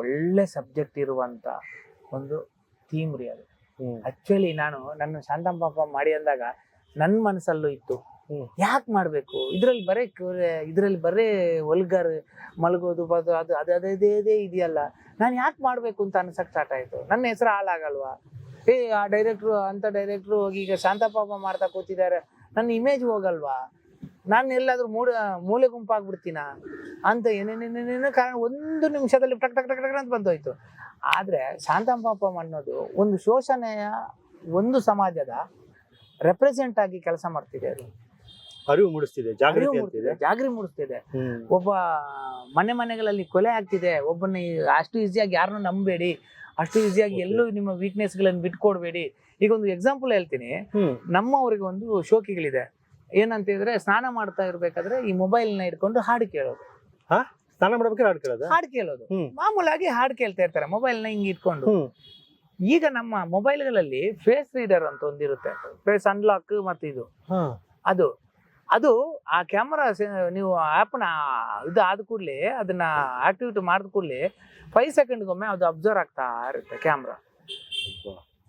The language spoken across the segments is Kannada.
ಒಳ್ಳೆ ಸಬ್ಜೆಕ್ಟ್ ಇರುವಂತ ಒಂದು ಥೀಮ್ ರೀ ಅದು. ಆಕ್ಚುಲಿ ನಾನು ನನ್ನ ಶಾಂತಮ್ಮ ಪಾಪ ಮಾಡಿ ಅಂದಾಗ ನನ್ನ ಮನಸ್ಸಲ್ಲೂ ಇತ್ತು. ಯಾಕೆ ಮಾಡಬೇಕು? ಇದರಲ್ಲಿ ಬರೇ ಇದರಲ್ಲಿ ಬರೇ ಒಲ್ಗರ್ ಮಲಗೋದು ಬದು ಅದು ಅದು ಅದೇ ಅದೇ ಇದೆಯಲ್ಲ. ನಾನು ಯಾಕೆ ಮಾಡಬೇಕು ಅಂತ ಅನ್ಸಕ್ಕೆ ಸ್ಟಾರ್ಟ್ ಆಯಿತು. ನನ್ನ ಹೆಸರು ಹಾಳಾಗಲ್ವಾ ಏ ಆ ಡೈರೆಕ್ಟ್ರು ಅಂತ ಡೈರೆಕ್ಟ್ರು ಹೋಗಿ ಈಗ ಶಾಂತ ಪಾಪ ಮಾಡ್ತಾ ಕೂತಿದ್ದಾರೆ ನನ್ನ ಇಮೇಜ್ ಹೋಗಲ್ವಾ? ನಾನು ಎಲ್ಲಾದ್ರೂ ಮೂಡ ಮೂಲೆ ಗುಂಪಾಗ್ಬಿಡ್ತೀನ ಅಂತ ಏನೇನೇನೇನೇನೋ ಕಾರಣ ಒಂದು ನಿಮಿಷದಲ್ಲಿ ಟಕ್ ಟಕ್ ಟಕ್ ಟಕ್ ಅಂತ ಬಂದೋಯ್ತು. ಆದ್ರೆ ಶಾಂತಮ್ ಪಾಪಮ್ ಅನ್ನೋದು ಒಂದು ಶೋಷಣೆಯ ಒಂದು ಸಮಾಜದ ರೆಪ್ರೆಸೆಂಟ್ ಆಗಿ ಕೆಲಸ ಮಾಡ್ತಿದೆ ಅದು. ಅರಿವು ಮೂಡಿಸ್ತಿದೆ ಜಾಗೃತಿ ಮೂಡಿಸ್ತಿದೆ, ಅಂತಿದೆ. ಜಾಗೃತಿ ಮೂಡಿಸ್ತಿದೆ. ಒಬ್ಬ ಮನೆ ಮನೆಗಳಲ್ಲಿ ಕೊಲೆ ಆಗ್ತಿದೆ ಒಬ್ಬನ ಅಷ್ಟು ಈಸಿಯಾಗಿ ಯಾರನ್ನೂ ನಂಬಬೇಡಿ ಅಷ್ಟು ಈಸಿಯಾಗಿ. ಎಲ್ಲೂ ನಿಮ್ಮ ವೀಕ್ನೆಸ್ಗಳನ್ನು ಬಿಟ್ಕೊಡ್ಬೇಡಿ. ಈಗ ಒಂದು ಎಕ್ಸಾಂಪಲ್ ಹೇಳ್ತೀನಿ. ನಮ್ಮವರಿಗೆ ಒಂದು ಶೋಕಿಗಳಿದೆ. ಏನಂತ ಹೇಳಿದ್ರೆ ಸ್ನಾನ ಮಾಡ್ತಾ ಇರ್ಬೇಕಾದ್ರೆ ಈ ಮೊಬೈಲ್ನ ಇಟ್ಕೊಂಡು ಹಾಡು ಕೇಳೋದು. ಸ್ನಾನ ಮಾಡ್ಬೇಕಾದ್ರೆ ಹಾಡು ಕೇಳೋದು? ಹಾಡು ಕೇಳೋದು. ಹ್ಮ್. ಮಾಮೂಲಾಗಿ ಹಾಡು ಕೇಳ್ತಾ ಇರ್ತಾರೆ ಮೊಬೈಲ್ನ ಹಿಂಗ್ ಇಟ್ಕೊಂಡು. ಹ್ಮ್. ಈಗ ನಮ್ಮ ಮೊಬೈಲ್ಗಳಲ್ಲಿ ಫೇಸ್ ರೀಡರ್ ಅಂತ ಒಂದಿರುತ್ತೆ ಫೇಸ್ ಅನ್ಲಾಕ್ ಮತ್ತೆ ಇದು. ಹಾ. ಅದು ಅದು ಆ ಕ್ಯಾಮರಾ ನೀವು ಆ್ಯಪ್ನ ಇದು ಆದ ಕೂಡಲೇ ಅದನ್ನ ಆಕ್ಟಿವೇಟ್ ಮಾಡಿದ ಕೂಡಲೇ ಫೈವ್ ಸೆಕೆಂಡ್ಗೊಮ್ಮೆ ಅದು ಅಬ್ಸರ್ವ್ ಆಗ್ತಾ ಇರುತ್ತೆ ಕ್ಯಾಮ್ರಾ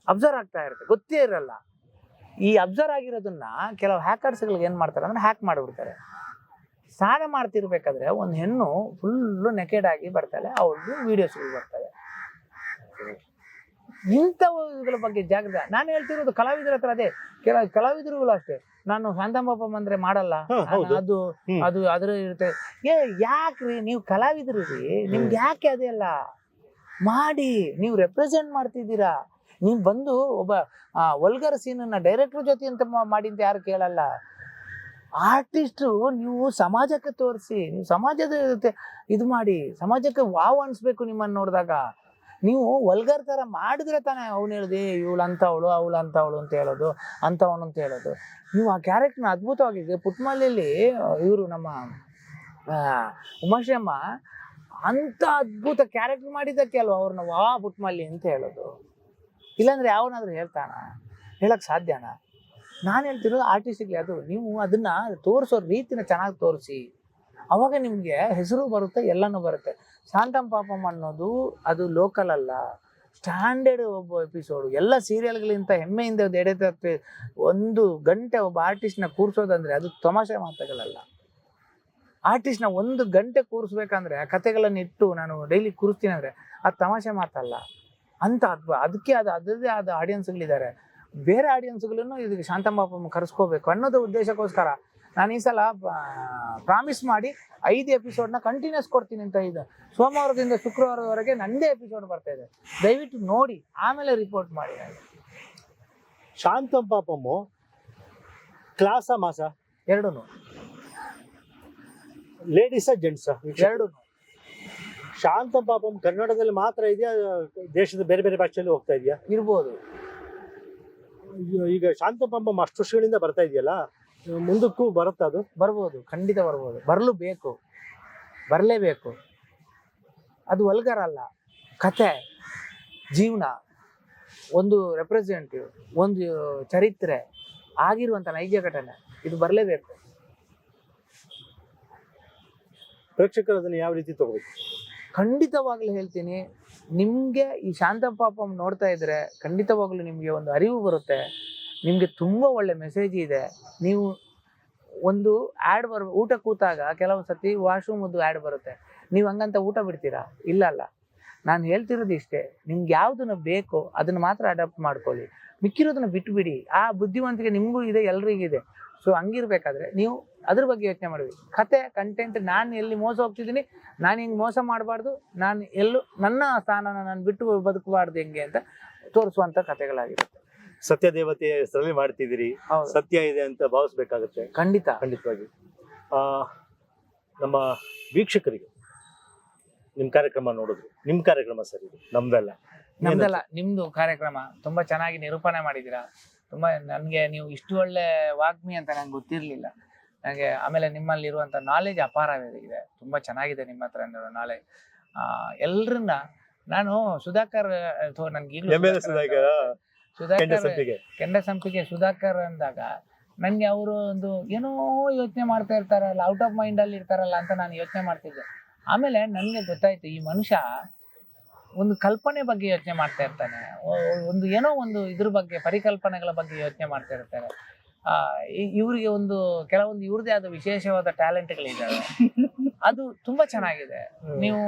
ಅಬ್ಸರ್ವ್ ಆಗ್ತಾ ಇರುತ್ತೆ ಗೊತ್ತೇ ಇರಲ್ಲ. ಈ ಅಬ್ಸರ್ವ್ ಆಗಿರೋದನ್ನ ಕೆಲವು ಹ್ಯಾಕರ್ಸ್ಗಳಿಗೆ ಏನು ಮಾಡ್ತಾರೆ ಅಂದ್ರೆ ಹ್ಯಾಕ್ ಮಾಡಿಬಿಡ್ತಾರೆ. ಸ್ನಾನ ಮಾಡ್ತಿರ್ಬೇಕಾದ್ರೆ ಒಂದು ಹೆಣ್ಣು ಫುಲ್ಲು ನೆಕೆಡ್ ಆಗಿ ಬರ್ತಾಳೆ ವಿಡಿಯೋಸ್ ವಿಡಿಯೋಸ್ಗಳು ಬರ್ತವೆ. ಇಂಥವುಗಳ ಬಗ್ಗೆ ಜಾಗೃತ ನಾನು ಹೇಳ್ತಿರೋದು ಕಲಾವಿದರ ಹತ್ರ ಅದೇ. ಕೆಲ ಕಲಾವಿದರುಗಳು ಅಷ್ಟೇ. ನಾನು ಶಾಂತಂಬಪ್ಪ ಬಂದ್ರೆ ಮಾಡಲ್ಲ. ಅದು ಅದು ಅದ್ರ ಇರುತ್ತೆ. ಏ ಯಾಕ್ರಿ? ನೀವು ಕಲಾವಿದರು ರೀ ನಿಮ್ಗೆ ಯಾಕೆ ಅದೆಲ್ಲ ಮಾಡಿ. ನೀವು ರೆಪ್ರೆಸೆಂಟ್ ಮಾಡ್ತಿದ್ದೀರಾ. ನೀವು ಬಂದು ಒಬ್ಬ ವಲ್ಗರ್ ಸೀನನ್ನು ಡೈರೆಕ್ಟರ್ ಜೊತೆ ಅಂತ ಮಾಡಿ ಅಂತ ಯಾರು ಕೇಳಲ್ಲ. ಆರ್ಟಿಸ್ಟು ನೀವು ಸಮಾಜಕ್ಕೆ ತೋರಿಸಿ, ನೀವು ಸಮಾಜದ ಜೊತೆ ಇದು ಮಾಡಿ, ಸಮಾಜಕ್ಕೆ ವಾವ್ ಅನ್ಸ್ಬೇಕು ನಿಮ್ಮನ್ನು ನೋಡಿದಾಗ. ನೀವು ವಲ್ಗರ್ ಥರ ಮಾಡಿದ್ರೆ ತಾನೇ ಅವ್ನು ಹೇಳಿದೆ, ಇವಳು ಅಂಥವಳು, ಅವಳು ಅಂಥವಳು ಅಂತ ಹೇಳೋದು ಅಂತವನು ಅಂತ ಹೇಳೋದು. ನೀವು ಆ ಕ್ಯಾರೆಕ್ಟರ್ನ ಅದ್ಭುತವಾಗಿದೆ ಪುಟ್ಮಲ್ಲಿಯಲ್ಲಿ ಇವರು ನಮ್ಮ ಉಮಾಶ್ರಮ್ಮ ಅಂತ ಅದ್ಭುತ ಕ್ಯಾರೆಕ್ಟರ್ ಮಾಡಿದ್ದಕ್ಕೆ ಅಲ್ವಾ ಅವ್ರನ್ನ ವಾ ಪುಟ್ಮಲ್ಲಿ ಅಂತ ಹೇಳೋದು. ಇಲ್ಲಾಂದ್ರೆ ಯಾವನಾದ್ರೂ ಹೇಳ್ತಾನ? ಹೇಳಕ್ ಸಾಧ್ಯನ? ನಾನು ಹೇಳ್ತಿರೋದು ಆರ್ಟಿಸ್ಟ್ಗೆ ಅದು. ನೀವು ಅದನ್ನ ತೋರಿಸೋ ರೀತಿನ ಚೆನ್ನಾಗಿ ತೋರಿಸಿ. ಅವಾಗ ನಿಮಗೆ ಹೆಸರು ಬರುತ್ತೆ, ಎಲ್ಲನೂ ಬರುತ್ತೆ. ಶಾಂತಂ ಪಾಪಮ್ ಅನ್ನೋದು ಅದು ಲೋಕಲ್ ಅಲ್ಲ. ಸ್ಟ್ಯಾಂಡರ್ಡ್ ಒಬ್ಬ ಎಪಿಸೋಡು ಎಲ್ಲ ಸೀರಿಯಲ್ಗಳಿಂತ ಹೆಮ್ಮೆಯಿಂದ ಒಂದು ಎಡೆ ತಪ್ಪಿ ಒಂದು ಗಂಟೆ ಒಬ್ಬ ಆರ್ಟಿಸ್ಟ್ನ ಕೂರಿಸೋದಂದ್ರೆ ಅದು ತಮಾಷೆ ಮಾತುಗಳಲ್ಲ. ಆರ್ಟಿಸ್ಟ್ನ ಒಂದು ಗಂಟೆ ಕೂರಿಸ್ಬೇಕಂದ್ರೆ ಕತೆಗಳನ್ನು ಇಟ್ಟು ನಾನು ಡೈಲಿ ಕೂರಿಸ್ತೀನಿ ಅಂದ್ರೆ ಅದು ತಮಾಷೆ ಮಾತಲ್ಲ. ಅಂತ ಅದಕ್ಕೆ ಅದು ಅದರದೇ ಆದ ಆಡಿಯನ್ಸ್ಗಳಿದ್ದಾರೆ ಬೇರೆ ಆಡಿಯನ್ಸ್ಗಳನ್ನು ಇದಕ್ಕೆ ಶಾಂತಮ್ಮ ಕರೆಸ್ಕೋಬೇಕು ಅನ್ನೋದು ಉದ್ದೇಶಕ್ಕೋಸ್ಕರ. ನಾನು ಈ ಸಲ ಪ್ರಾಮಿಸ್ ಮಾಡಿ ಐದು ಎಪಿಸೋಡ್ನ ಕಂಟಿನ್ಯೂಸ್ ಕೊಡ್ತೀನಿ ಅಂತ ಇದೆ. ಸೋಮವಾರದಿಂದ ಶುಕ್ರವಾರದವರೆಗೆ ನಂದೇ ಎಪಿಸೋಡ್ ಬರ್ತಾ ಇದೆ. ದಯವಿಟ್ಟು ನೋಡಿ ಆಮೇಲೆ ರಿಪೋರ್ಟ್ ಮಾಡಿ. ಶಾಂತಂ ಪಾಪಮ್ಮು ಕ್ಲಾಸ ಮಾಸ? ಎರಡೂ ಲೇಡೀಸ ಜೆಂಟ್ಸ ಎರಡೂ ಶಾಂತಂ ಪಾಪಂ ಕನ್ನಡದಲ್ಲಿ ಮಾತ್ರ ಇದೆಯಾ? ದೇಶದ ಬೇರೆ ಬೇರೆ ಭಾಷೆಯಲ್ಲಿ ಹೋಗ್ತಾ ಇದೆಯಾ? ಇರ್ಬೋದು. ಈಗ ಶಾಂತಂ ಪಾಪಂ ಅಷ್ಟು ವರ್ಷಗಳಿಂದ ಬರ್ತಾ ಇದೆಯಲ್ಲ ಮುಂದಕ್ಕೂ ಬರುತ್ತಾ ಅದು? ಬರ್ಬೋದು ಖಂಡಿತ ಬರ್ಬೋದು. ಬರಲು ಬೇಕು. ಬರಲೇಬೇಕು. ಅದು ವಲ್ಗರ್ ಅಲ್ಲ ಕತೆ ಜೀವನ ಒಂದು ರೆಪ್ರೆಸೆಂಟಿವ್ ಒಂದು ಚರಿತ್ರೆ ಆಗಿರುವಂಥ ನೈಜ ಘಟನೆ ಇದು ಬರಲೇಬೇಕು. ಪ್ರೇಕ್ಷಕರು ಅದನ್ನು ಯಾವ ರೀತಿ ತಗೋಬೇಕು? ಖಂಡಿತವಾಗ್ಲೂ ಹೇಳ್ತೀನಿ, ನಿಮಗೆ ಈ ಶಾಂತ ಪಾಪಂ ನೋಡ್ತಾ ಇದ್ರೆ ಖಂಡಿತವಾಗ್ಲೂ ನಿಮಗೆ ಒಂದು ಅರಿವು ಬರುತ್ತೆ. ನಿಮಗೆ ತುಂಬ ಒಳ್ಳೆ ಮೆಸೇಜ್ ಇದೆ. ನೀವು ಒಂದು ಆ್ಯಡ್ ಬರ್, ಊಟ ಕೂತಾಗ ಕೆಲವು ಸತಿ ವಾಶ್ರೂಮದ್ದು ಆ್ಯಡ್ ಬರುತ್ತೆ. ನೀವು ಹಂಗಂತ ಊಟ ಬಿಡ್ತೀರಾ? ಇಲ್ಲ ಅಲ್ಲ. ನಾನು ಹೇಳ್ತಿರೋದು ಇಷ್ಟೇ, ನಿಮ್ಗೆ ಯಾವುದನ್ನು ಬೇಕೋ ಅದನ್ನು ಮಾತ್ರ ಅಡಾಪ್ಟ್ ಮಾಡ್ಕೊಳ್ಳಿ. ಮಿಕ್ಕಿರೋದನ್ನ ಬಿಟ್ಬಿಡಿ. ಆ ಬುದ್ಧಿವಂತಿಕೆ ನಿಮಗೂ ಇದೆ, ಎಲ್ರಿಗೂ ಇದೆ. ಸೊ ಹಂಗಿರ್ಬೇಕಾದ್ರೆ ನೀವು ಅದ್ರ ಬಗ್ಗೆ ಯೋಚನೆ ಮಾಡಿದ್ವಿ. ಕತೆ ಕಂಟೆಂಟ್ ನಾನು ಎಲ್ಲಿ ಮೋಸ ಹೋಗ್ತಿದ್ದೀನಿ ನಾನು ಹಿಂಗೆ ಮೋಸ ಮಾಡಬಾರ್ದು ನಾನು ಎಲ್ಲೂ ನನ್ನ ಸ್ಥಾನನ ನಾನು ಬಿಟ್ಟು ಬದುಕಬಾರ್ದು ಹೆಂಗೆ ಅಂತ ತೋರಿಸುವಂಥ ಕತೆಗಳಾಗಿರುತ್ತೆ. ಸತ್ಯ ದೇವತೆಯ ಹೆಸರಲ್ಲಿ ಮಾಡ್ತಿದ್ದೀರಿ. ಸತ್ಯ ಇದೆ ಅಂತ ಭಾವಿಸ್ಬೇಕಾಗುತ್ತೆ. ಖಂಡಿತ. ಖಂಡಿತವಾಗಿ. ನಮ್ಮ ವೀಕ್ಷಕರಿಗೆ ನಿಮ್ಮ ಕಾರ್ಯಕ್ರಮ ನೋಡಿದ್ರು. ನಿಮ್ಮ ಕಾರ್ಯಕ್ರಮ ಸರಿ ಇದು ನಮ್ದಲ್ಲ. ನಮ್ದಲ್ಲ ನಿಮ್ದು ಕಾರ್ಯಕ್ರಮ. ತುಂಬಾ ಚೆನ್ನಾಗಿ ನಿರೂಪಣೆ ಮಾಡಿದ್ದೀರಾ. ತುಂಬಾ ನನಗೆ ನೀವು ಇಷ್ಟು ಒಳ್ಳೆ ವಾಗ್ಮಿ ಅಂತ ನಂಗೆ ಗೊತ್ತಿರಲಿಲ್ಲ. ನನಗೆ ಆಮೇಲೆ ನಿಮ್ಮಲ್ಲಿ ಇರುವಂಥ ನಾಲೆಜ್ ಅಪಾರವಾಗಿದೆ ತುಂಬಾ ಚೆನ್ನಾಗಿದೆ ನಿಮ್ಮ ಹತ್ರ ನಾಲೆಜ್ ಎಲ್ಲರನ್ನ ನಾನು ಸುಧಾಕರ್ ಅಥವಾ ನನ್ಗೆ ಸುಧಾಕರ ಕೆಂಡ ಸಂಪಿಗೆ. ಸುಧಾಕರ್ ಅಂದಾಗ ನನಗೆ ಅವರು ಒಂದು ಏನೋ ಯೋಚನೆ ಮಾಡ್ತಾ ಇರ್ತಾರಲ್ಲ ಔಟ್ ಆಫ್ ಮೈಂಡ್ ಅಲ್ಲಿ ಇರ್ತಾರಲ್ಲ ಅಂತ ನಾನು ಯೋಚನೆ ಮಾಡ್ತಿದ್ದೆ. ಆಮೇಲೆ ನನಗೆ ಗೊತ್ತಾಯ್ತು ಈ ಮನುಷ್ಯ ಒಂದು ಕಲ್ಪನೆ ಬಗ್ಗೆ ಯೋಚನೆ ಮಾಡ್ತಾ ಇರ್ತಾನೆ. ಒಂದು ಏನೋ ಒಂದು ಇದ್ರ ಬಗ್ಗೆ ಪರಿಕಲ್ಪನೆಗಳ ಬಗ್ಗೆ ಯೋಚನೆ ಮಾಡ್ತಾ ಇರ್ತಾರೆ. ಇವ್ರಿಗೆ ಒಂದು ಕೆಲವೊಂದು ಇವ್ರದೇ ಆದ ವಿಶೇಷವಾದ ಟ್ಯಾಲೆಂಟ್ಗಳಿದ್ದಾವೆ. ಅದು ತುಂಬಾ ಚೆನ್ನಾಗಿದೆ. ನೀವು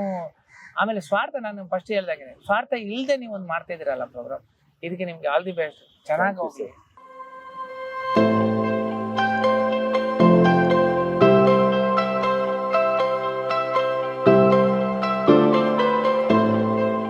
ಆಮೇಲೆ ಸ್ವಾರ್ಥ ನಾನು ಫಸ್ಟ್ ಹೇಳ್ದಾಗೆ ಸ್ವಾರ್ಥ ಇಲ್ಲದೆ ನೀವು ಒಂದು ಮಾಡ್ತಾ ಇದ್ದೀರಲ್ಲ ಪ್ರೋಗ್ರಾಮ್ ಇದಕ್ಕೆ ನಿಮ್ಗೆ ಆಲ್ ದಿ ಬೆಸ್ಟ್ ಚೆನ್ನಾಗಿ ಹೋಗ್ಲಿ.